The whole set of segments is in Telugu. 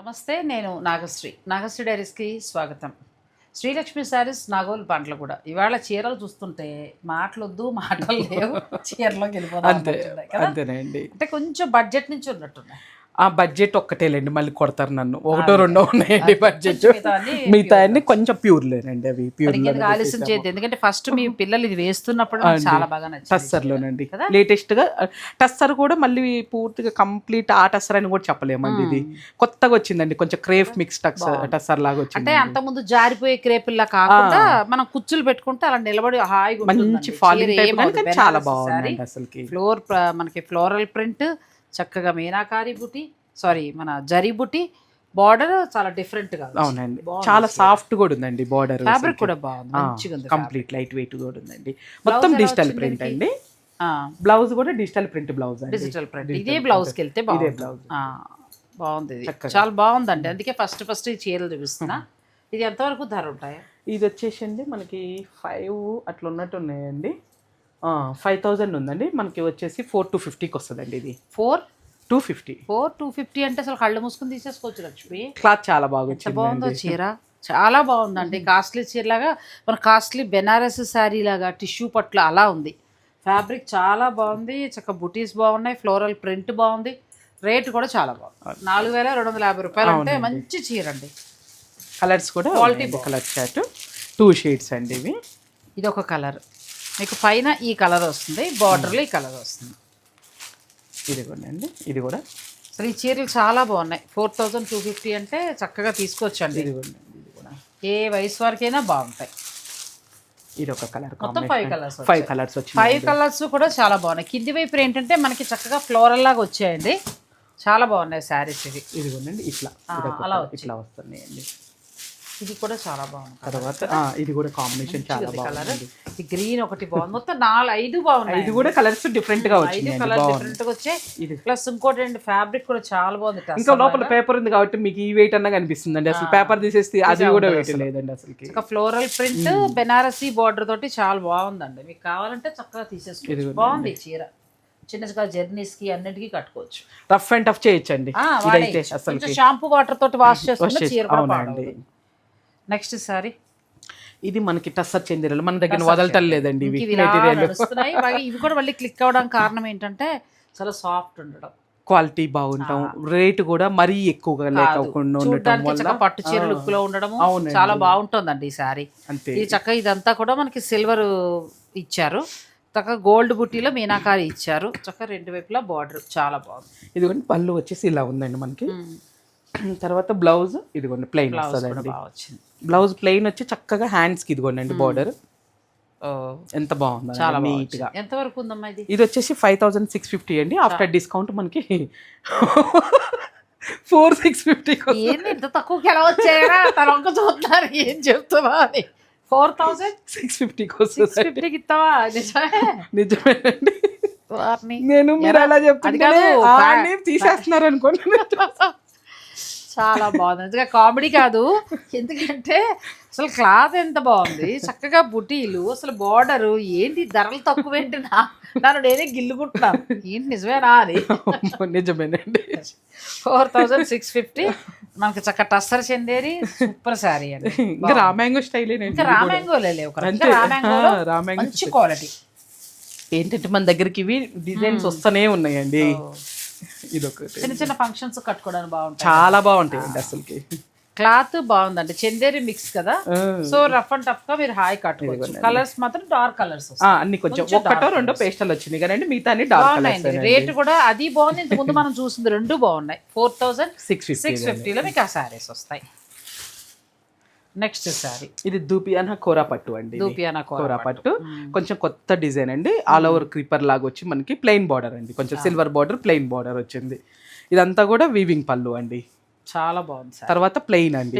నమస్తే నేను నాగశ్రీ. నాగశ్రీ డైరీస్కి స్వాగతం. శ్రీలక్ష్మి శారీస్ నాగోల్ పంటలు కూడా. ఇవాళ చీరలు చూస్తుంటే మాటలొద్దు మాటలు లేవు చీరలోకి అంతే కదా? అంతేనండి. అంటే కొంచెం బడ్జెట్ నుంచి ఉన్నట్టున్నాయి. ఆ బడ్జెట్ ఒక్కటేలేండి మళ్ళీ కొడతారు నన్ను. ఒకటో రెండో ఉన్నాయండి బడ్జెట్ మిగతా అన్ని కొంచెం ప్యూర్ లేనండి అవి ప్యూర్ ఆలస్యం చేయొద్దు. ఎందుకంటే ఫస్ట్ మీ పిల్లలు ఇది వేస్తున్నప్పుడు చాలా బాగా టస్సర్లోనండి లేటెస్ట్గా టస్సర్ కూడా మళ్ళీ పూర్తిగా కంప్లీట్ ఆ టస్సర్ అని కూడా చెప్పలేమండి ఇది. కొత్తగా వచ్చిందండి కొంచెం క్రేఫ్ మిక్స్ టస్సర్ లాగా వచ్చింది. అంటే అంత ముందు జారిపోయే క్రేపుల్లా కాకుండా మనం కుచ్చులు పెట్టుకుంటే అలా నిలబడి హాయిగా మంచి ఫాలింగ్ టైప్ చాలా బాగుందండి అసలుకి. ఫ్లోర్ మనకి ఫ్లోరల్ ప్రింట్ చక్కగా మీనాకారి బుటి సారీ మన జరీ బుటి బార్డర్ చాలా డిఫరెంట్గా అవునండి. చాలా సాఫ్ట్ కూడా ఉందండి బార్డర్ ఫ్యాబ్రిక్ కూడా బాగుంది. మంచిగా ఉంది కంప్లీట్ లైట్ వెయిట్ కూడా ఉందండి. మొత్తం డిజిటల్ ప్రింట్? అండి. బ్లౌజ్ కూడా digital print blouse digital print ఇదే బ్లౌజ్కి వెళ్తే బాగుంది. blouse. ఆ, బాగుంది ఇది. చాలా బాగుందండి. అందుకే ఫస్ట్ ఫస్ట్ ఈ చీరలు చూపిస్తున్నా. ఇది ఎంతవరకు ధర ఉంటాయి? ఇది వచ్చేసి అండి మనకి ఫైవ్ అట్లా ఉన్నట్టు ఉన్నాయండి. ఫైవ్ థౌజండ్ ఉందండి. మనకి వచ్చేసి ఫోర్ టు ఫిఫ్టీకి వస్తుందండి ఇది. Four two fifty four two fifty అంటే అసలు కళ్ళు మూసుకుని తీసేసుకోవచ్చు లక్ష్మి. క్లాత్ చాలా బాగా ఎంత వచ్చింది బాగుందో చీర. చాలా బాగుందండి. కాస్ట్లీ చీరలాగా మన కాస్ట్లీ బెనారస్ శారీ లాగా టిష్యూ పట్లు అలా ఉంది. ఫ్యాబ్రిక్ చాలా బాగుంది. చక్క బుటీస్ బాగున్నాయి. ఫ్లోరల్ ప్రింట్ బాగుంది. రేట్ కూడా చాలా బాగుంది. నాలుగు వేల రెండు వందల యాభై రూపాయలు అంటే మంచి చీర అండి. కలర్స్ కూడా కలర్ చాట్ టూ షేడ్స్ అండి ఇవి. ఇది ఒక కలర్ మీకు పైన ఈ కలర్ వస్తుంది బార్డర్లో ఈ కలర్ వస్తుంది. ఇది కూడా అండి ఇది కూడా. అసలు ఈ చీరలు చాలా బాగున్నాయి. ఫోర్ థౌజండ్ టూ ఫిఫ్టీ అంటే చక్కగా తీసుకోవచ్చండి ఇది కూడా అండి, ఇది కూడా. ఏ వయసు వరకైనా బాగుంటాయి. ఇది ఒక కలర్ మొత్తం ఫైవ్ కలర్స్ ఫైవ్ కలర్స్ వచ్చింది ఫైవ్ కలర్స్ కూడా చాలా బాగున్నాయి. కింది వైపు ఏంటంటే మనకి చక్కగా ఫ్లోరల్ లాగా వచ్చాయండి. చాలా బాగున్నాయి శారీస్ ఇవి. ఇది కూడా అండి ఇట్లా అలా ఇట్లా వస్తున్నాయండి. ఇది కూడా చాలా బాగుంది తర్వాత ఇది కూడా కాంబినేషన్ చాలా బాగుంది. ఈ గ్రీన్ ఒకటి బాగుంది. మొత్తం నాలుగు ఐదు బాగున్నాయి. ఇది కూడా కలర్స్ డిఫరెంట్గా ఐదు కలర్ డిఫరెంట్గా వచ్చాయి. ఇది. ప్లస్ ఇంకోటి ఏంటి ఫ్యాబ్రిక్ కూడా చాలా బాగుంది. ఇంకా లోపల పేపర్ ఉంది కాబట్టి మీకు ఈ వెయిట్ అన్న కనిపిస్తుందండి. అసలు పేపర్ తీసేస్తే అది కూడా వెయిట్ లేదండి అసలుకి. ఒక ఫ్లోరల్ ప్రింట్ బెనారసీ బార్డర్ తోటి చాలా బాగుందండి. మీకు కావాలంటే చక్కగా తీసేసుకోవచ్చు. బాగుంది చీర. చిన్న చిన్న జర్నీస్కి అన్నిటికీ కట్టుకోవచ్చు. రఫ్ అండ్ టఫ్ చేయొచ్చండి. అసలు షాంపూ వాటర్ తోటి వాష్ చేసుకున్న చేసి- చీర కూడా. నెక్స్ట్ సారీ. ఇది మనకి టస్సర్ చెందిరలు మన దగ్గర వదలటలేదండి ఇవి ఇవి కూడా మళ్ళీ క్లిక్ అవ్వడానికి కారణం ఏంటంటే చాలా సాఫ్ట్ ఉండడం. క్వాలిటీ బాగుంటాం రేట్ కూడా మరీ ఎక్కువగా లేకుండా ఉండటం వల్ల. పట్టు చీర లుక్లో అవునండి. చాలా బాగుంటుందండి ఈ సారీ. అంతే. ఇది చక్కగా ఇదంతా కూడా మనకి సిల్వర్ ఇచ్చారు. చక్కగా గోల్డ్ బుట్టీలో మీనాకారి ఇచ్చారు. చక్కగా రెండు వైపులా బార్డర్ చాలా బాగుంది. ఇదిగోండి పళ్ళు వచ్చేసి ఇలా ఉందండి మనకి. తర్వాత బ్లౌజ్ ఇదిగోండి ప్లెయిన్ వస్తుందండి. బ్లౌజ్ ప్లెయిన్ వచ్చి చక్కగా హ్యాండ్స్కి ఇదిగోండి బార్డర్ ఎంత బాగుంది చాలా నీట్గా. ఎంత వరకు ఉందమ్మా ఇది? ఇది వచ్చేసి ఫైవ్ థౌసండ్ సిక్స్ ఫిఫ్టీ అండి. ఆఫ్టర్ డిస్కౌంట్ మనకి ఫోర్ సిక్స్ ఫిఫ్టీ తక్కువకి ఎలా వచ్చాయరా? తన ఒక్క చూస్తున్నారు. ఏం చెప్తావా అని. ఫోర్ థౌసండ్ సిక్స్ ఫిఫ్టీకి వస్తుంది. ఫిఫ్టీకి ఇస్తావా? నిజమే. నిజమేనండి. నేను మీరు? అలా నేను తీసేస్తున్నారు అనుకోండి. చాలా బాగుంది. నిజంగా కామెడీ కాదు. ఎందుకంటే అసలు క్లాత్ ఎంత బాగుంది. చక్కగా బుటీలు అసలు బార్డరు ఏంటి ధరలు తక్కువ ఏంటి నా నన్ను నేనే గిల్లుకుంటున్నాను. ఏంటి నిజమేనా అని నిజమేనండి. ఫోర్ థౌజండ్ సిక్స్ ఫిఫ్టీ మనకి చక్క టస్సర్ చెందేరి సూపర్ శారీ అండి. ఇంకా రామాంగో స్టైల్ ఇంకా రామాంగోలే లేవు రామాంగో మంచి క్వాలిటీ ఏంటంటే మన దగ్గరికి ఇవి డిజైన్స్ వస్తూనే ఉన్నాయండి. ఇదొకటి. చిన్న చిన్న ఫంక్షన్స్ కట్టుకోవడానికి బాగుంటాయి. చాలా బాగుంటాయండి అసలుకి. క్లాత్ బాగుందండి. చందేరి మిక్స్ కదా. సో రఫ్ అండ్ టఫ్గా మీరు హాయ్ కట్టుకోవచ్చు. కలర్స్ మాత్రం డార్క్ కలర్స్ అన్ని కొంచెం ఒక్కటో రెండో పేస్టల్ వచ్చింది కానీ మిగతా అన్ని డార్క్ కలర్స్ బాగున్నాయండి. రేట్ కూడా అది బాగుంది. ఇంత ముందు మనం చూసింది రెండు బాగున్నాయి. Four thousand six fifty six ఫిఫ్టీలో మీకు ఆ శారీస్ వస్తాయి. నెక్స్ట్ శారీ ఇది దూపియానా కోరా పట్టు అండి. దూపియానా కోర పట్టు. కొంచెం కొత్త డిజైన్ అండి. ఆల్ ఓవర్ క్రీపర్ లాగా వచ్చి మనకి ప్లెయిన్ బార్డర్ అండి. కొంచెం సిల్వర్ బార్డర్ ప్లెయిన్ బార్డర్ వచ్చింది. ఇదంతా కూడా వీవింగ్ పళ్ళు అండి. చాలా బాగుంది సార్ తర్వాత ప్లెయిన్ అండి.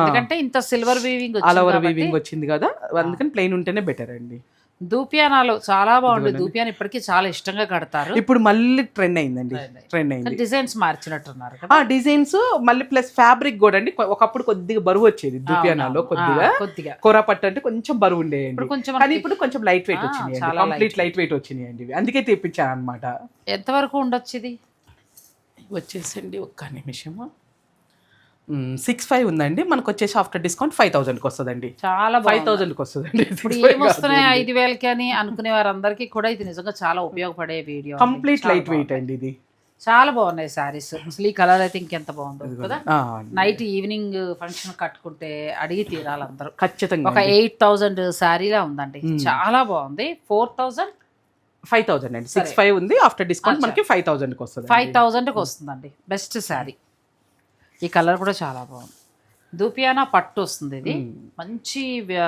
ఎందుకంటే ఇంత silver weaving all over weaving వచ్చింది కదా. అందుకని ప్లెయిన్ ఉంటేనే బెటర్ అండి. దూపియానాలు చాలా బాగుంది దూపియాన ఇప్పటికీ చాలా ఇష్టంగా కడతారు. ఇప్పుడు మళ్ళీ ట్రెండ్ అయిందండి. ట్రెండ్ అయింది. డిజైన్స్ మార్చినట్టున్నారు ఆ డిజైన్స్ మళ్ళీ ప్లస్ ఫ్యాబ్రిక్ కూడా అండి. ఒకప్పుడు కొద్దిగా బరువు వచ్చేది దుపియానాలో కొద్దిగా. కొద్దిగా. కోరా పట్టు అంటే కొంచెం బరువు ఇప్పుడు కొంచెం కానీ ఇప్పుడు కొంచెం లైట్ వెయిట్ చాలా కంప్లీట్ లైట్ వెయిట్ వచ్చినాయి అండి. అందుకే తెప్పించాను అనమాట ఎంతవరకు ఉండొచ్చు ఇది? వచ్చేసండి ఒక్క నిమిషము. సిక్స్ ఫైవ్ ఉందండి. మనకు వచ్చేసి ఆఫ్టర్ డిస్కౌంట్ ఫైవ్ థౌసండ్కి వస్తుందండి. చాలా ఫైవ్ బాగుంది. థౌసండ్కి వస్తుందండి. ఇప్పుడు ఏమొస్తున్నాయి ఐదు వేలకి అని అనుకునే వారందరికీ కూడా ఇది నిజంగా చాలా ఉపయోగపడే వీడియో. Complete light wait. అండి ఇది. చాలా బాగున్నాయి శారీస్ అసలు ఈ కలర్ అయితే ఇంకెంత బాగుందో కదా? నైట్ ఈవినింగ్ ఫంక్షన్ కట్టుకుంటే అడిగి తీరాలి అందరూ ఖచ్చితంగా ఒక ఎయిట్ థౌజండ్ శారీలా ఉందండి. చాలా బాగుంది. ఫోర్ థౌజండ్ ఫైవ్ థౌసండ్ అండి. సిక్స్ ఫైవ్ ఉంది. ఆఫ్టర్ డిస్కౌంట్ మనకి ఫైవ్ థౌసండ్కి వస్తుంది ఫైవ్ థౌజండ్కి వస్తుందండి. బెస్ట్ శారీ ఈ కలర్ కూడా చాలా బాగుంది. దూపియానా పట్టు వస్తుంది ఇది. మంచి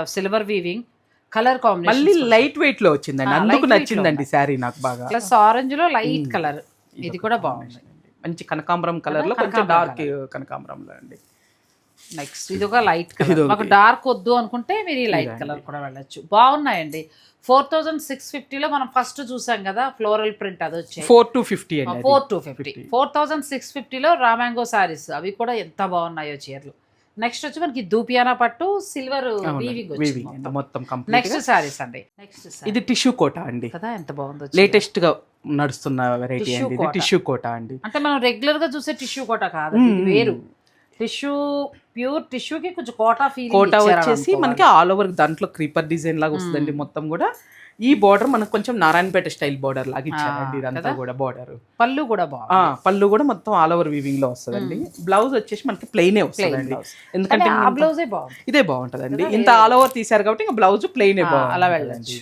సిల్వర్ వీవింగ్ కలర్ మళ్ళీ కాంబినేషన్ లైట్ వెయిట్లో వచ్చిందండి. అందుకు నచ్చిందండి శారీ నాకు బాగా. ప్లస్ ఆరెంజ్లో లైట్ కలర్. ఇది కూడా బాగుంది. మంచి కనకాంబరం కలర్లో? కొంచెం కనకాంబరం డార్క్ కనకాంబరంలో అండి. నెక్స్ట్ ఇది ఒక లైట్ కలర్. మాకు డార్క్ వద్దు అనుకుంటే మీరు ఈ లైట్ కలర్ కూడా వెళ్ళొచ్చు. బాగున్నాయండి. ఫోర్ థౌజండ్ సిక్స్ ఫిఫ్టీలో మనం ఫస్ట్ చూసాం కదా ఫ్లోరల్ ప్రింట్ అది వచ్చాయి four two fifty four two fifty. Four thousand six ఫిఫ్టీలో రామాంగో సారీస్ అవి కూడా ఎంత బాగున్నాయో చీరలు. నెక్స్ట్ వచ్చి మనకి దూపియానా పట్టు సిల్వర్ వీవింగ్ మొత్తం. నెక్స్ట్ సారీస్ అండి. నెక్స్ట్ ఇది టిష్యూ కోట అండి. కదా ఎంత బాగుందో లేటెస్ట్గా నడుస్తున్న వెరైటీ అండి. టిష్యూ కోట అండి. అంటే మనం రెగ్యులర్గా చూసే టిష్యూ కోట కాదు వేరు. టిష్యూ ప్యూర్ టిష్యూకి కొంచెం కోటా ఫీల్ కోట వచ్చేసి మనకి ఆల్ ఓవర్ దాంట్లో క్రీపర్ డిజైన్ లాగా వస్తుందండి మొత్తం కూడా. ఈ బార్డర్ మనకు కొంచెం నారాయణపేట స్టైల్ బార్డర్ లాగా ఇచ్చారండి ఇదంతా కూడా బార్డర్ పళ్ళు కూడా బాగుంది పళ్ళు కూడా మొత్తం ఆల్ ఓవర్ వీవింగ్లో వస్తుందండి. బ్లౌజ్ వచ్చేసి మనకి ప్లెయినే వస్తుందండి. ఎందుకంటే బ్లౌజే బాగుంది ఇదే బాగుంటదండి. ఇంత ఆల్ ఓవర్ తీసారు కాబట్టి ఇంకా బ్లౌజ్ ప్లెయిన్ బాగుంది అలా వెళ్ళొచ్చు.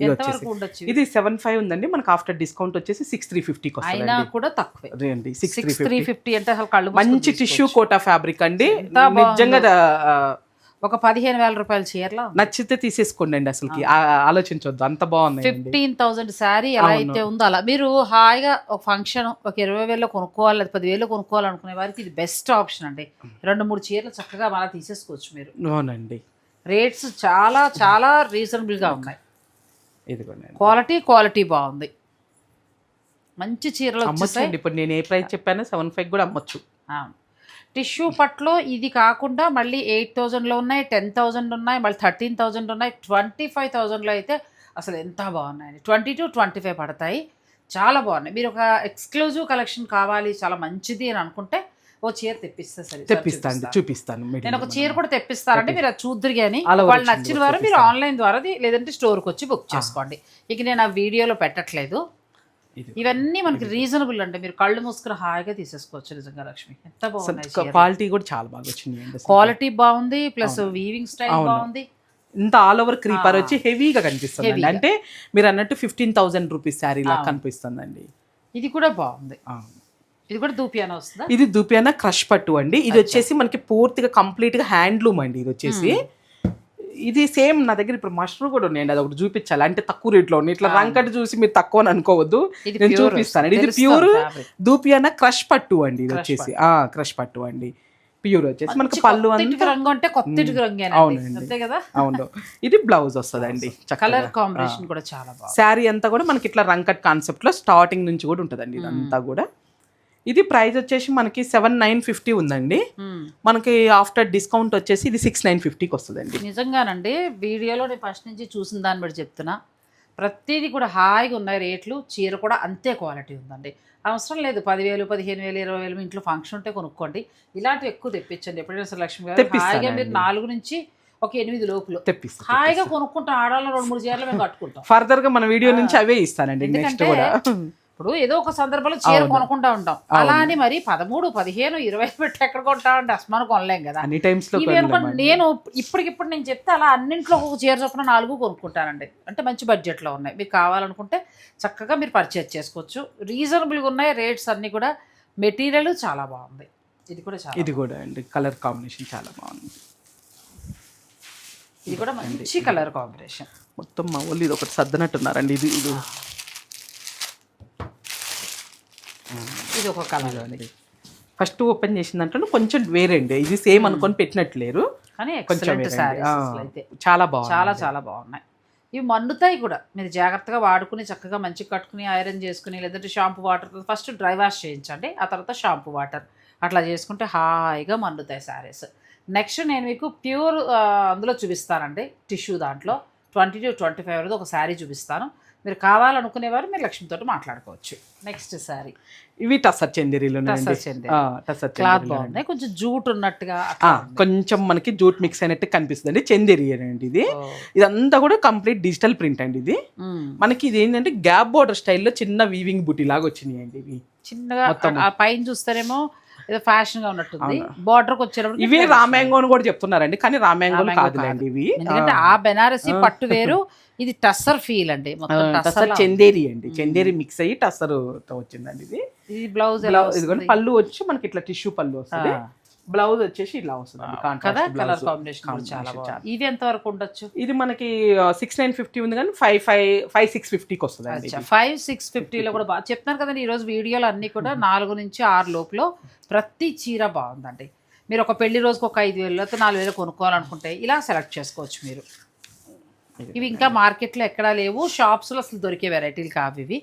ఇది వచ్చేసి ఇది సెవెన్ ఫైవ్ ఉందండి. మనకి ఆఫ్టర్ డిస్కౌంట్ వచ్చేసి సిక్స్ త్రీ ఫిఫ్టీకి అయినా కూడా తక్కువే. అండి సిక్స్ త్రీ ఫిఫ్టీ. అంటే అసలు కళ్ళు మంచి టిష్యూ కోటా ఫ్యాబ్రిక్ అండి. బాగుందో. నిజంగా ఒక పదిహేను వేల రూపాయల చీరలో? నచ్చితే తీసేసుకోండి అండి అసలుకి. ఆ- ఆలోచించొద్దు. అంత బాగున్నాయండి. ఫిఫ్టీన్ థౌసండ్ శారీ ఎలా అయితే ఉందో అలా. మీరు హాయిగా ఒక ఫంక్షన్ ఒక ఇరవై వేలలో కొనుక్కోవాలి లేదా పదివేలు కొనుక్కోవాలనుకునే వారికి ఇది బెస్ట్ ఆప్షన్ అండి. రెండు మూడు చీరలు చక్కగా మళ్ళీ తీసేసుకోవచ్చు మీరు. అవునండి. రేట్స్ చాలా చాలా రీజనబుల్గా ఉన్నాయి. ఇదిగోండి క్వాలిటీ క్వాలిటీ బాగుంది. మంచి చీరలు అమ్మొచ్చండి. ఇప్పుడు నేను ఏ ప్రైస్ చెప్పానో సెవెన్ ఫైవ్ కూడా అమ్మొచ్చు. టిష్యూ పట్లో ఇది కాకుండా మళ్ళీ ఎయిట్ థౌజండ్లో ఉన్నాయి టెన్ థౌజండ్ ఉన్నాయి మళ్ళీ థర్టీన్ థౌజండ్ ఉన్నాయి ట్వంటీ ఫైవ్ థౌజండ్లో అయితే అసలు ఎంత బాగున్నాయండి. ట్వంటీ టు ట్వంటీ ఫైవ్ పడతాయి. చాలా బాగున్నాయి. మీరు ఒక ఎక్స్క్లూజివ్ కలెక్షన్ కావాలి చాలా మంచిది అని అనుకుంటే ఓ చీర తెప్పిస్తే సరే తెప్పిస్తాను అండి చూపిస్తాను నేను ఒక చీర కూడా తెప్పిస్తానంటే మీరు అది చూద్దరు కానీ వాళ్ళు నచ్చిన వారు మీరు తెప్పిస్తాను. ఆన్లైన్ ద్వారా లేదంటే స్టోర్కి వచ్చి బుక్ చేసుకోండి. ఇక నేను ఆ వీడియోలో పెట్టట్లేదు. ఇవన్నీ మనకి రీజనబుల్ అంటే మీరు కళ్ళు మూసుకుని హాయిగా తీసేసుకోవచ్చు నిజంగా లక్ష్మి. ఎంత బాగున్నాయి చీరలు. క్వాలిటీ కూడా చాలా బాగా వచ్చింది అండి. క్వాలిటీ బాగుంది ప్లస్ వీవింగ్ స్టైల్ బాగుంది. ఇంత ఆల్ ఓవర్ క్రీపర్ వచ్చి హెవీగా కనిపిస్తుంది. అంటే మీరు అన్నట్టు ఫిఫ్టీన్ థౌసండ్ రూపీస్ శారీ లాగా కనిపిస్తుందండి. ఇది కూడా బాగుంది. ఇది కూడా దూపియానా వస్తుందా? ఇది దుపియానా క్రష్ పట్టు అండి. ఇది వచ్చేసి మనకి పూర్తిగా కంప్లీట్గా హ్యాండ్లూమ్ అండి ఇది వచ్చేసి. ఇది సేమ్ నా దగ్గర ఇప్పుడు మష్రూమ్ కూడా ఉన్నాయండి. అది ఒకటి చూపించాలి. అంటే తక్కువ రేట్లో ఉన్నాయి. ఇట్లా రంకటి చూసి మీరు తక్కువ అని అనుకోవద్దు. నేను చూపిస్తాను. వస్తుంది. ఇది ప్యూర్. దూపియానా క్రష్ పట్టు అండి ఇది వచ్చేసి. ఆ క్రష్ పట్టు అండి. ప్యూర్ వచ్చేసి. మనకి పళ్ళు రంగు అంటే కొత్త రంగేనండి అవునండి. కదా? అవును. ఇది బ్లౌజ్ వస్తుందండి కలర్ కాంబినేషన్ కూడా చాలా శారీ అంతా కూడా మనకి ఇట్లా రంకట్ కాన్సెప్ట్లో స్టార్టింగ్ నుంచి కూడా ఉంటుందండి ఇదంతా కూడా. ఇది ప్రైస్ వచ్చేసి మనకి సెవెన్ నైన్ ఫిఫ్టీ ఉందండి. మనకి ఆఫ్టర్ డిస్కౌంట్ వచ్చేసి ఇది సిక్స్ నైన్ ఫిఫ్టీకి వస్తుందండి. నిజంగానండి వీడియోలో నేను ఫస్ట్ నుంచి చూసిన దాన్ని బట్టి చెప్తున్నా. ప్రతిదీ కూడా హాయిగా ఉన్నాయి రేట్లు చీర కూడా అంతే క్వాలిటీ ఉందండి. అవసరం లేదు పదివేలు పదిహేను వేలు ఇరవై వేలు మీ ఇంట్లో ఫంక్షన్ ఉంటే కొనుక్కోండి. ఇలాంటివి ఎక్కువ తెప్పించండి. ఎప్పుడైనా సరే లక్ష్మి గారు. హాయిగా మీరు నాలుగు నుంచి ఒక ఎనిమిది లోపులో. తెప్పిస్తాను హాయిగా కొనుక్కుంటాం ఆడాలో రెండు మూడు చీరలు మేము కట్టుకుంటాం. ఫర్దర్గా మన వీడియో నుంచి అవే ఇస్తానండి నెక్స్ట్ కూడా. ఇప్పుడు ఏదో ఒక సందర్భంలో చీర కొనుక్కుంటా ఉంటాం. అలా అని మరి పదమూడు పదిహేను ఇరవై పెట్టి ఎక్కడ కొంటామంటే అస్మాను కొనలేం కదా. అన్ని టైమ్స్ నేను ఇప్పటికిప్పుడు నేను చెప్తే అలా అన్నింట్లో ఒక చీర చొప్పున నాలుగు కొనుక్కుంటానండి. అంటే మంచి బడ్జెట్లో ఉన్నాయి. మీకు కావాలనుకుంటే చక్కగా మీరు పర్చేజ్ చేసుకోవచ్చు. రీజనబుల్గా ఉన్నాయి రేట్స్ అన్నీ కూడా మెటీరియల్ చాలా బాగుంది. ఇది కూడా చాలా ఇది కూడా అండి. కలర్ కాంబినేషన్ చాలా బాగుంది. ఇది కూడా మంచి కలర్ కాంబినేషన్ మొత్తం మా వాళ్ళు ఇది ఒకటి సర్దనట్టున్నారండి. ఇది ఇది ఇది ఒక కలర్ అండి. ఫస్ట్ ఓపెన్ చేసిన దాంట్లో కొంచెం వేరే అండి ఇది సేమ్ అనుకొని పెట్టినట్లేరు. కానీ కొంచెం చాలా బాగుంది చాలా చాలా బాగున్నాయి. ఇవి మన్నుతాయి కూడా. మీరు జాగ్రత్తగా వాడుకుని చక్కగా మంచిగా కట్టుకుని ఐరన్ చేసుకుని లేదంటే shampoo water first dry wash చేయించండి. ఆ తర్వాత షాంపూ వాటర్. అట్లా చేసుకుంటే హాయిగా మన్నుతాయి శారీస్ నెక్స్ట్ నేను మీకు ప్యూర్ అందులో చూపిస్తానండి. టిష్యూ దాంట్లో. ట్వంటీ టు ట్వంటీ ఫైవ్ వరకు ఒక శారీ చూపిస్తాను. మీరు కావాలనుకునేవారు మీరు లక్ష్మితో మాట్లాడుకోవచ్చు. నెక్స్ట్ శారీ ఇవి టసర్ చందేరీలో టసర్ క్లాత్ బాగుంది కొంచెం జూట్ ఉన్నట్టుగా కొంచెం మనకి జూట్ మిక్స్ అయినట్టు కనిపిస్తుంది అండి చందేరి అండి ఇది. ఇదంతా కూడా కంప్లీట్ డిజిటల్ ప్రింట్ అండి ఇది. మనకి ఇది ఏంటంటే గ్యాప్ బోర్డర్ స్టైల్లో చిన్న వీవింగ్ బుట్టి లాగా వచ్చినాయి అండి ఇవి. చిన్నగా పైన చూస్తారేమో ఏదో ఫ్యాషన్గా ఉన్నట్టుంది. బార్డర్కి వచ్చేటప్పుడు ఇవి రామ్యాంగో అని కూడా చెప్తున్నారండి. కానీ రామ్యాంగో కాదులేండి ఇవి. ఎందుకంటే ఆ. బెనారసి పట్టు వేరు ఇది టస్సర్ ఫీల్ అండి. టస్సర్ చందేరి అండి. చందేరి మిక్స్ అయ్యి టసర్తో వచ్చిందండి ఇది. ఇది బ్లౌజ్ బ్లౌజ్ ఇదిగోండి పళ్ళు వచ్చి మనకి ఇట్లా టిష్యూ పళ్ళు వస్తుంది. బ్లౌజ్ వచ్చేసి ఇలా వస్తుంది. కదా కలర్ కాంబినేషన్ చాలా ఇది ఎంత వరకు ఉండొచ్చు? ఇది మనకి సిక్స్ నైన్ ఫిఫ్టీ ఉంది కానీ ఫైవ్ ఫైవ్ ఫైవ్ సిక్స్ ఫిఫ్టీకి వస్తుంది ఫైవ్ సిక్స్ ఫిఫ్టీలో కూడా బాగా చెప్తున్నాను కదండి ఈరోజు వీడియోలు అన్నీ కూడా నాలుగు నుంచి ఆరు లోపులో ప్రతి చీర బాగుందండి. మీరు ఒక పెళ్ళి రోజుకి ఒక ఐదు వేలు లేకపోతే నాలుగు వేలు కొనుక్కోవాలనుకుంటే ఇలా సెలెక్ట్ చేసుకోవచ్చు మీరు. ఇవి ఇంకా మార్కెట్లో ఎక్కడా లేవు. షాప్స్లో అసలు దొరికే వెరైటీలు కావు ఇవి.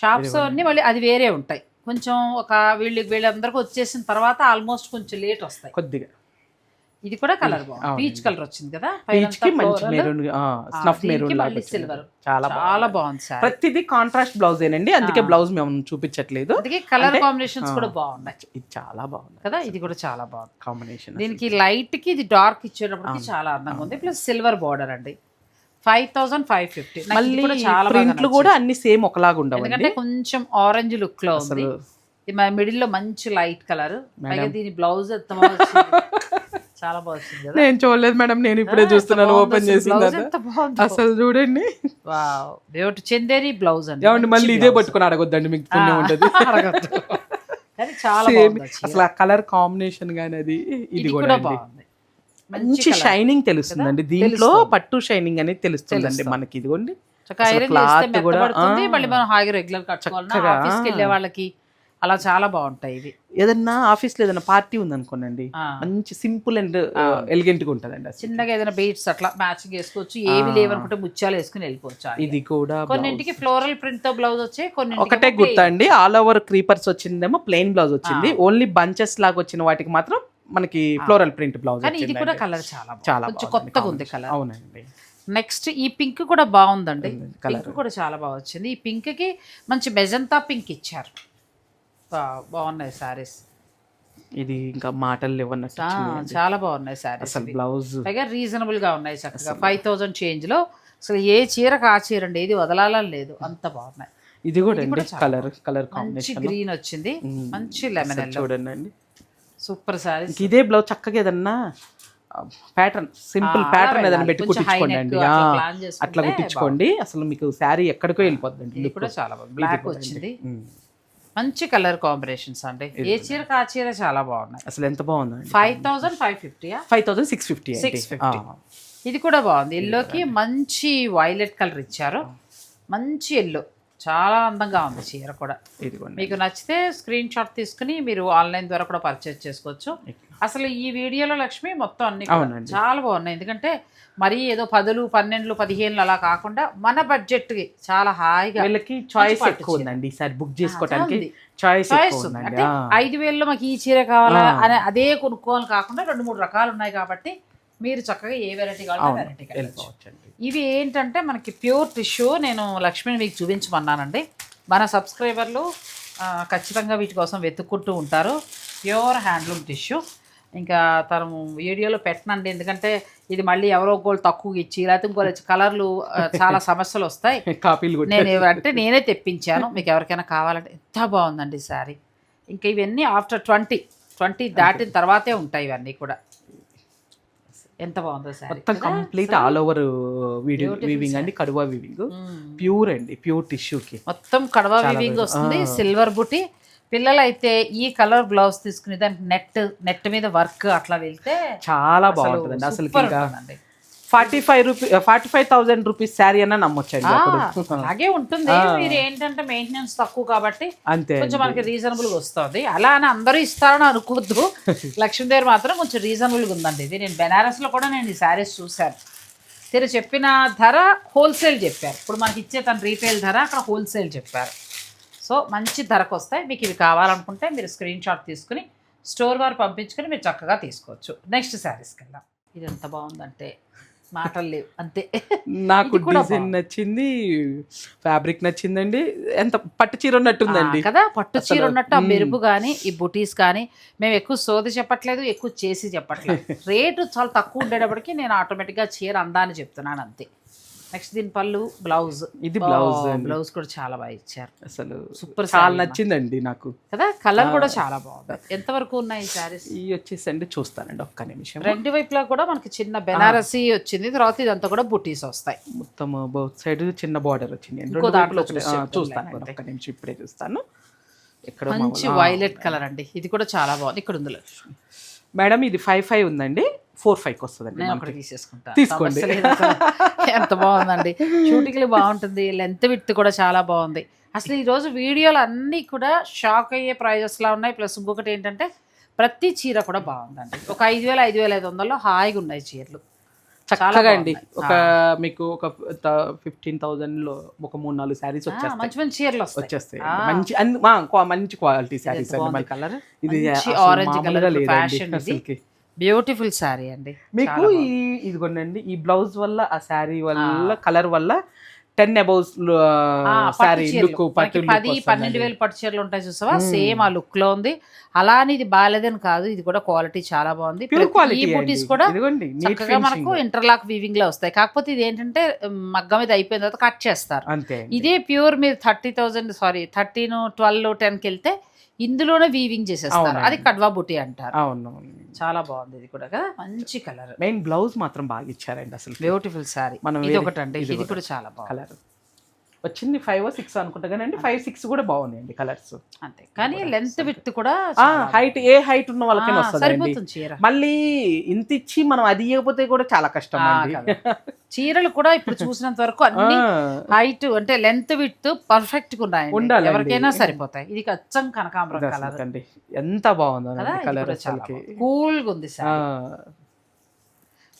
షాప్స్ అన్నీ మళ్ళీ అది వేరే ఉంటాయి. కొంచెం ఒక వీళ్ళు వీళ్ళందరికీ వచ్చేసిన తర్వాత ఆల్మోస్ట్ కొంచెం లేట్ వస్తాయి. కొద్దిగా. ఇది కూడా కలర్ బాగుంది. పీచ్ కలర్ వచ్చింది కదా? పీచ్కి మంచి. Maroon snuff maroon. సిల్వర్ చాలా చాలా బాగుంది. సార్. ప్రతిదీ కాంట్రాస్ట్ బ్లౌజ్ ఏనండి. అందుకే బ్లౌజ్ మేము చూపించట్లేదు. అందుకే కలర్ కాంబినేషన్స్ కూడా బాగున్నాయి. ఇది చాలా బాగుంది. కదా? ఇది కూడా చాలా బాగుంది. కాంబినేషన్ దీనికి లైట్కి ఇది డార్క్ ఇచ్చేటప్పటికి చాలా అందంగా ఉంది. ప్లస్ సిల్వర్ బార్డర్ అండి. Five thousand five fifty. మళ్ళీ చాలా ప్రింట్లు కూడా అన్ని సేమ్ ఒకలాగా ఉండవండి. ఎందుకంటే కొంచెం ఆరెంజ్ లుక్లో మా మిడిల్లో మంచి లైట్ కలర్ దీని బ్లౌజ్. చాలా బాగా వచ్చింది కదా. నేను చూడలేదు మేడం నేను ఇప్పుడే చూస్తున్నాను ఓపెన్ బాగుంది. అసలు చూడండి. వావ్ చందేరి బ్లౌజ్ అండి. మళ్ళీ ఇదే పట్టుకొని అడగొద్దండి మీకు పుణ్యం ఉంటుంది. బాగుంది. అసలు ఆ కలర్ కాంబినేషన్ గానీ అది ఇది కూడా. బాగుంది. మంచి షైనింగ్ తెలుస్తుందండి. దీంట్లో పట్టు షైనింగ్ అనేది తెలుస్తుందండి మనకి. ఇదిగోండి. కూడా. మళ్ళీ మనం హాయిగా రెగ్యులర్ ఆఫీస్కి వెళ్ళే వాళ్ళకి అలా చాలా బాగుంటాయి ఇవి. ఏదన్నా ఆఫీస్లో ఏదైనా పార్టీ ఉంది అనుకోనండి ఆ. మంచి సింపుల్ అండ్ ఎలిగెంట్గా ఉంటదండి చిన్నగా ఏదైనా బీట్స్ అట్లా మ్యాచింగ్ వేసుకోవచ్చు ఏవి లేవనుకుంటే ముత్యాలు వేసుకుని వెళ్ళిపోవచ్చు ఇది కూడా కొన్నింటికి ఫ్లోరల్ ప్రింట్తో బ్లౌజ్ వచ్చాయి కొన్ని ఒకటే గుర్త అండి. ఆల్ ఓవర్ క్రీపర్స్ వచ్చిందేమో ప్లెయిన్ బ్లౌజ్ వచ్చింది. ఓన్లీ బంచెస్ లాగా వచ్చిన వాటికి మాత్రం మనకి ఫ్లోరల్ ప్రింట్ బ్లౌజ్ కానీ ఇది కూడా కలర్ చాలా. చాలా కొంచెం కొత్తగా ఉంది కలర్. అవునండి. నెక్స్ట్ ఈ పింక్ కూడా బాగుందండి. పింక్ కూడా చాలా బాగా వచ్చింది. ఈ పింక్కి మంచి మెజంతా పింక్ ఇచ్చారు. బాగున్నాయి సారీస్ ఇది ఇంకా మాటలు ఇవ్వన్నట్టు చాలా బాగున్నాయి సారీస్ అసలు బ్లౌజ్ పైగా రీజనబుల్గా ఉన్నాయి చక్కగా. ఫైవ్ థౌజండ్ చేంజ్లో అసలు ఏ చీరకు ఆ చీర అండి ఏది వదలాలని లేదు. అంత బాగున్నాయి. ఇది కూడా కలర్ కలర్ కాంబినేషన్ గ్రీన్ వచ్చింది. మంచి లెమన్ చూడండి సూపర్ ఇంక ఇదే బ్లౌజ్ చక్కగా ఏదన్నా ప్యాటర్న్ సింపుల్ ప్యాటర్న్ ఏదైనా పెట్టి కుట్టించుకోండి అట్లా కుట్టించుకోండి. అసలు మీకు శారీ ఎక్కడికో వెళ్ళిపోద్దండి. ఇది కూడా చాలా బాగుంది. బ్లాక్ వచ్చింది. మంచి కలర్ కాంబినేషన్స్ అండి. ఏ చీరకు ఆ చీర చాలా బాగున్నాయి. అసలు ఎంత బాగుందండి. Five thousand five ఫిఫ్టీయా five thousand six fifty six fifty ఇది కూడా బాగుంది. ఎల్లోకి మంచి వైలెట్ కలర్ ఇచ్చారు. మంచి ఎల్లో చాలా అందంగా ఉంది చీర కూడా. ఇదిగోండి. మీకు నచ్చితే స్క్రీన్ షాట్ తీసుకుని మీరు ఆన్లైన్ ద్వారా కూడా పర్చేజ్ చేసుకోవచ్చు. అసలు ఈ వీడియోలో లక్ష్మి మొత్తం అన్ని. చాలా బాగున్నాయి. ఎందుకంటే మరీ ఏదో పదులు పన్నెండులు పదిహేనులు అలా కాకుండా మన బడ్జెట్కి చాలా హాయిగా వీళ్ళకి చాయిస్ ఎక్కువ ఉందండి ఈసారి బుక్ చేసుకోవడానికి. చాయిస్ అంటే ఐదు వేలలో మాకు ఈ చీర కావాలా అని అదే కొనుక్కోవాలి కాకుండా రెండు మూడు రకాలు ఉన్నాయి కాబట్టి మీరు చక్కగా ఏ వెరైటీ కావాలో ఇవి ఏంటంటే మనకి ప్యూర్ టిష్యూ నేను లక్ష్మిని మీకు చూపించమన్నానండి. మన సబ్స్క్రైబర్లు ఖచ్చితంగా వీటి కోసం వెతుక్కుంటూ ఉంటారు. ప్యూర్ హ్యాండ్లూమ్ టిష్యూ ఇంకా తను వీడియోలో పెట్టనండి. ఎందుకంటే ఇది మళ్ళీ ఎవరో ఒకళ్ళు తక్కువ ఇచ్చి లేకపోతే ఇంకో కలర్లు చాలా సమస్యలు వస్తాయి. కాపీలు నేను అంటే నేనే తెప్పించాను. మీకు ఎవరికైనా కావాలంటే ఎంత బాగుందండి శారీ. ఇంకా ఇవన్నీ ఆఫ్టర్ ట్వంటీ ట్వంటీ దాటిన తర్వాతే ఉంటాయి ఇవన్నీ కూడా. ఎంత బాగుందో శారీ మొత్తం complete all over video weaving అండి కడువా వీవింగ్ ప్యూర్ అండి ప్యూర్ టిష్యూకి మొత్తం కడవ వీవింగ్ వస్తుంది సిల్వర్ బుట్టి పిల్లలైతే ఈ కలర్ బ్లౌజ్ తీసుకుని దానికి నెట్ నెట్ మీద వర్క్ అట్లా వెళ్తే చాలా బాగుంటుందండి అసలు. Forty five rupee forty five thousand rupees sari అన్న నమ్మొచ్చండి అప్పుడు. అలాగే ఉంటుంది. మీరు ఏంటంటే మెయింటెనెన్స్ తక్కువ కాబట్టి అంతే కొంచెం మనకి రీజనబుల్గా వస్తుంది. అలా అని అందరూ ఇస్తారని అనుకోవద్దు. లక్ష్మీదేవి మాత్రం కొంచెం రీజనబుల్గా ఉందండి ఇది. నేను బెనారస్లో కూడా నేను ఈ శారీస్ చూశాను. మీరు చెప్పిన ధర హోల్సేల్ చెప్పారు. ఇప్పుడు మనకి ఇచ్చే తన రీటైల్ ధర అక్కడ హోల్సేల్ చెప్పారు. సో మంచి ధరకు వస్తాయి. మీకు ఇవి కావాలనుకుంటే మీరు స్క్రీన్ షాట్ తీసుకుని స్టోర్ వారు పంపించుకొని మీరు చక్కగా తీసుకోవచ్చు. నెక్స్ట్ శారీస్కి వెళ్దాం. ఇది ఎంత బాగుందంటే మాటలు లేవు అంతే. నాకు డిజైన్ నచ్చింది ఫ్యాబ్రిక్ నచ్చిందండి ఎంత పట్టు చీర ఉన్నట్టుందండి. కదా పట్టు చీర ఉన్నట్టు ఆ. మెరుపు కానీ ఈ బుటీస్ కానీ మేము ఎక్కువ సోది చెప్పట్లేదు ఎక్కువ చేసి చెప్పట్లేదు. రేటు చాలా తక్కువ ఉండేటప్పటికి నేను ఆటోమేటిక్గా చీర అందాన్ని చెప్తున్నాను అంతే. నెక్స్ట్ దీని పళ్ళు బ్లౌజ్. ఇది బ్లౌజ్ అండి. బ్లౌజ్ కూడా చాలా బాగా ఇచ్చారు. అసలు సూపర్ చాలా నచ్చిందండి నాకు. కదా? కలర్ కూడా చాలా బాగుంది. ఎంతవరకు ఉన్నాయి శారీస్? ఈ వచ్చేసండి చూస్తానండి ఒక్క నిమిషం రెండు వైపులా కూడా మనకి చిన్న బెనారసీ వచ్చింది. తర్వాత ఇదంతా కూడా బుటీస్ వస్తాయి. మొత్తం బౌత్ సైడ్ చిన్న బార్డర్ వచ్చింది. దాంట్లో వైపులా ఒకటే- చూసి ఆ, చెప్తాను చూస్తానండి లేకపోతే. ఒక్క నిమిషం ఇప్పుడే చూస్తాను. ఇక్కడ మంచి వైలెట్ కలర్ అండి. ఇది కూడా చాలా బాగుంది. ఇక్కడ ఉంది. మేడం ఇది ఫైవ్ ఫైవ్ ఉందండి. ఫోర్ ఫైవ్ వస్తుందండి. ఒకటి తీసుకోండి. ఎంత బాగుందండి. షూటింగ్లు బాగుంటుంది. లెంత్ విత్ కూడా చాలా బాగుంది. అసలు ఈ రోజు వీడియోలు అన్నీ కూడా షాక్ అయ్యే ప్రైజెస్ లా ఉన్నాయి. ప్లస్ ఇంకొకటి ఏంటంటే ప్రతి చీర కూడా బాగుందండి. ఒక ఐదు వేల ఐదు వేల ఐదు వందల్లో హాయిగా ఉన్నాయి చీరలు. చక్కగా అండి. ఒక మీకు ఒక ఫిఫ్టీన్ థౌజండ్లో ఒక మూడు నాలుగు శారీస్ వచ్చేస్తాయి. మంచి మంచి చీరలు వచ్చేస్తాయి. మంచి మంచి క్వాలిటీ శారీస్ కలర్ ఇది ఆరెంజ్ కలర్ ఫ్యాషన్ ఇది. అసలుకి. బ్యూటిఫుల్ శారీ అండి. మీకు ఈ ఇదిగోండి ఈ బ్లౌజ్ వల్ల ఆ శారీ వల్ల కలర్ వల్ల టెన్ శారీ చీరలు. లుక్ పట్టు పది పన్నెండు వేలు పట్టు చీరలు ఉంటాయి చూసావా? సేమ్ ఆ లుక్లో ఉంది. అలా అని ఇది బాగాలేదని కాదు ఇది కూడా క్వాలిటీ చాలా బాగుంది. ఈ బుటీస్ కూడా చక్కగా మనకు ఇంటర్లాక్ వీవింగ్లో వస్తాయి. కాకపోతే ఇది ఏంటంటే మగ్గం ఇది అయిపోయిన తర్వాత కట్ చేస్తారు. ఇదే ప్యూర్ మీరు thirty thousand sorry thirteen twelve టెన్కి వెళ్తే ఇందులోనే వీవింగ్ చేసేస్తారు. అది కడ్వా బుటీ అంటారు. అవును చాలా బాగుంది ఇది కూడా. మంచి కలర్ మెయిన్ బ్లౌజ్ మాత్రం బాగా ఇచ్చారండి అసలు. బ్యూటిఫుల్ సారీ మనం ఇది ఒకటి అండి ఇది. కూడా చాలా బాగుంది. కలర్. వచ్చింది ఫైవ్ సిక్స్ అనుకుంటా కానీ అండి ఫైవ్ సిక్స్ కూడా బాగున్నాయండి కలర్స్ అంతే. కానీ లెంత్ విత్ కూడా హైట్ ఏ హైట్ ఉన్న వాళ్ళకైనా ఆ, వస్తుంది సరిపోతుంది చీర. మళ్ళీ ఇంత ఇచ్చి మనం అది ఇవ్వకపోతే కూడా చాలా కష్టం అండి. చీరలు కూడా ఇప్పుడు చూసినంత వరకు అన్ని హైట్ అంటే లెంత్ విత్ పర్ఫెక్ట్గా ఉన్నాయండి. ఉండాలండి. ఎవరికైనా సరిపోతాయి. ఇది అచ్చం కనకాంబరం కలర్ అసలుకండి ఎంత బాగుందో కలర్ కూల్గా ఉంది సార్.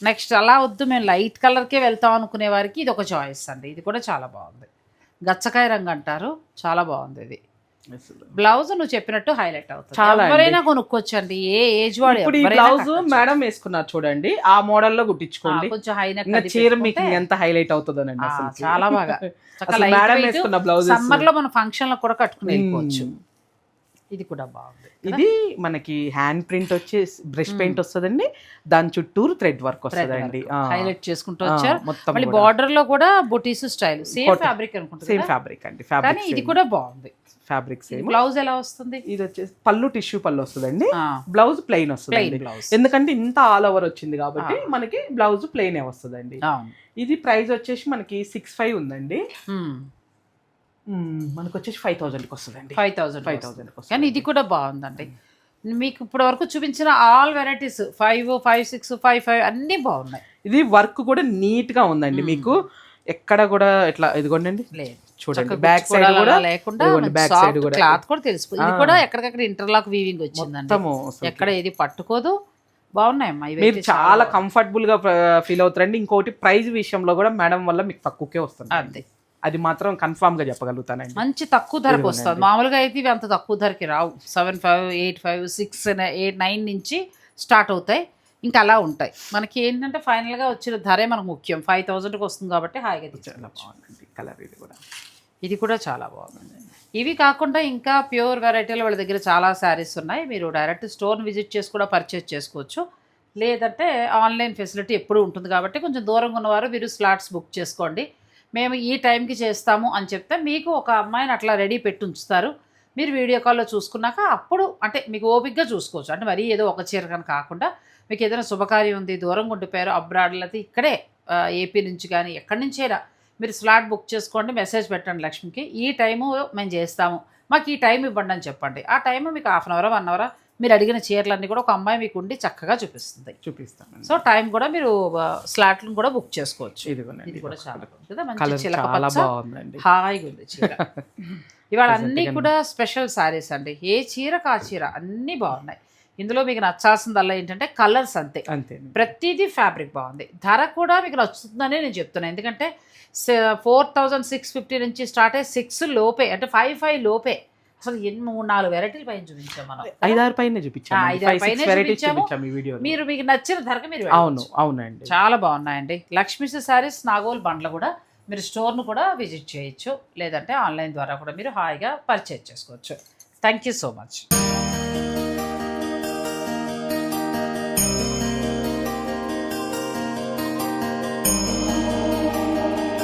నెక్స్ట్ అలా వద్దు మేము లైట్ కలర్ కే వెళ్తాం అనుకునే వారికి ఇది ఒక చాయిస్ అండి. ఇది కూడా చాలా బాగుంది. గచ్చకాయ రంగు అంటారు. చాలా బాగుంది ఇది. బ్లౌజ్ నువ్వు చెప్పినట్టు హైలైట్ అవుతుంది. చాలా. ఎవరైనా కొనుక్కోవచ్చు అండి ఏ ఏజ్ వాడు ఇప్పుడు ఈ బ్లౌజ్. మేడం వేసుకున్నారు చూడండి. ఆ మోడల్లో కుట్టించుకోండి కొంచెం హై నెక్ చీర మీకు ఎంత హైలైట్ అవుతుందోనండి చాలా బాగా. మేడం వేసుకున్న బ్లౌజ్ సమ్మర్లో మనం ఫంక్షన్లో కూడా కట్టుకుని వెళ్ళిపోవచ్చు. ఇది కూడా బాగుంది ఇది మనకి హ్యాండ్ ప్రింట్ వచ్చి బ్రష్ పెయింట్ వస్తుందండి. దాని చుట్టూరు థ్రెడ్ వర్క్ వస్తుందండి. హైలైట్ చేసుకుంటూ వచ్చారు. మొత్తం మళ్ళీ బార్డర్లో కూడా బొటీస్ స్టైల్. సేమ్. ఫ్యాబ్రిక్ అనుకుంటుంది సేమ్? ఫ్యాబ్రిక్ అండి. ఫ్యాబ్రిక్ ఇది కూడా బాగుంది. ఫ్యాబ్రిక్ సేమ్ బ్లౌజ్ ఎలా వస్తుంది? ఇది వచ్చేసి పళ్ళు టిష్యూ పళ్ళు వస్తుందండి. బ్లౌజ్ ప్లెయిన్ వస్తుంది బ్లౌజ్ ఎందుకంటే ఇంత ఆల్ ఓవర్ వచ్చింది కాబట్టి మనకి బ్లౌజ్ ప్లెయిన్ వస్తుందండి. ఇది ప్రైస్ వచ్చేసి మనకి సిక్స్ ఫైవ్ ఉందండి. మనకి వచ్చేసి ఫైవ్ థౌసండ్కి వస్తుందండి. ఫైవ్ థౌసండ్ ఫైవ్ థౌసండ్కి కానీ ఇది కూడా బాగుందండి. మీకు ఇప్పటి వరకు చూపించిన all varieties five five six five five అన్నీ బాగున్నాయి. ఇది వర్క్ కూడా నీట్గా ఉందండి మీకు. ఎక్కడ కూడా ఇట్లా ఇదిగోండి లేదు. చూడండి. బ్యాక్ సైడ్ కూడా లేకుండా బ్యాక్ సైడ్ కూడా. క్లాత్ కూడా తెలిసిపోయింది ఇది. కూడా ఎక్కడికక్కడ ఇంటర్లాక్ వీవింగ్ వచ్చిందండి. ఎక్కడ ఏది పట్టుకోదు. బాగున్నాయమ్మా మీరు చాలా కంఫర్టబుల్గా ఫీల్ అవుతారండి. ఇంకోటి ప్రైస్ విషయంలో కూడా మేడం వల్ల మీకు తక్కువకే వస్తుంది. అంతే. అది మాత్రం కన్ఫామ్గా చెప్పగలుగుతానండి. మంచి తక్కువ ధరకు వస్తుంది. మామూలుగా అయితే ఇవి అంత తక్కువ ధరకి రావు. Seven five eight five six eight nine నుంచి స్టార్ట్ అవుతాయి. ఇంకా అలా ఉంటాయి. మనకి ఏంటంటే ఫైనల్గా వచ్చిన ధరే మనకు ముఖ్యం. ఫైవ్ థౌజండ్కి వస్తుంది కాబట్టి హాయిగా చాలా బాగుందండి. కలర్ ఇది కూడా. ఇది కూడా చాలా బాగుంది. ఇవి కాకుండా ఇంకా ప్యూర్ వెరైటీలు వాళ్ళ దగ్గర చాలా శారీస్ ఉన్నాయి. మీరు డైరెక్ట్ స్టోర్ని విజిట్ చేసి కూడా పర్చేస్ చేసుకోవచ్చు. లేదంటే ఆన్లైన్ ఫెసిలిటీ ఎప్పుడూ ఉంటుంది కాబట్టి కొంచెం దూరంగా ఉన్నవారు మీరు స్లాట్స్ బుక్ చేసుకోండి. మేము ఈ టైంకి చేస్తాము అని చెప్తే మీకు ఒక అమ్మాయిని అట్లా రెడీ పెట్టి ఉంచుతారు. మీరు వీడియో కాల్లో చూసుకున్నాక అప్పుడు అంటే మీకు ఓపిక్గా చూసుకోవచ్చు. అంటే మరీ ఏదో ఒక చీర కానీ కాకుండా మీకు ఏదైనా శుభకార్యం ఉంది దూరంగా ఉండిపోయారు అబ్రాడ్ లేకపోతే ఇక్కడే ఏపీ నుంచి కానీ ఎక్కడి నుంచైనా మీరు స్లాట్ బుక్ చేసుకోండి మెసేజ్ పెట్టండి లక్ష్మికి. ఈ టైము మేము చేస్తాము. మాకు ఈ టైం ఇవ్వండి అని చెప్పండి. ఆ టైం మీకు half an hour one hour మీరు అడిగిన చీరలన్నీ కూడా ఒక అమ్మాయి మీకు ఉండి చక్కగా చూపిస్తుంది. చూపిస్తానండి. సో టైం కూడా మీరు స్లాట్లను కూడా బుక్ చేసుకోవచ్చు. ఇది కూడా చాలా కదా మంచి చిలక బాగుందండి. హాయిగా ఉంది చీర. ఇవాళ అన్నీ కూడా స్పెషల్ శారీస్ అండి. ఏ చీరకు ఆ చీర అన్నీ బాగున్నాయి. ఇందులో మీకు నచ్చాల్సిందల్లా ఏంటంటే కలర్స్ అంతే. అంతే ప్రతిదీ ఫ్యాబ్రిక్ బాగుంది. ధర కూడా మీకు నచ్చుతుందని నేను చెప్తున్నాను ఎందుకంటే ఫోర్ థౌజండ్ సిక్స్ ఫిఫ్టీ నుంచి స్టార్ట్ అయ్యి సిక్స్ లోపే అంటే ఫైవ్ ఫైవ్ లోపే. అసలు ఎన్ని మూడు నాలుగు వెరైటీలు పైన చూపించాం మనం. ఐదారు పైన చూపించాము. మీరు మీకు నచ్చిన ధరకు మీరు అవును. అవునండి. చాలా బాగున్నాయండి. లక్ష్మీ శారీస్ నాగోల్ బండ్లు కూడా మీరు స్టోర్ను కూడా విజిట్ చేయొచ్చు. లేదంటే ఆన్లైన్ ద్వారా కూడా మీరు హాయిగా పర్చేజ్ చేసుకోవచ్చు. Thank you so much.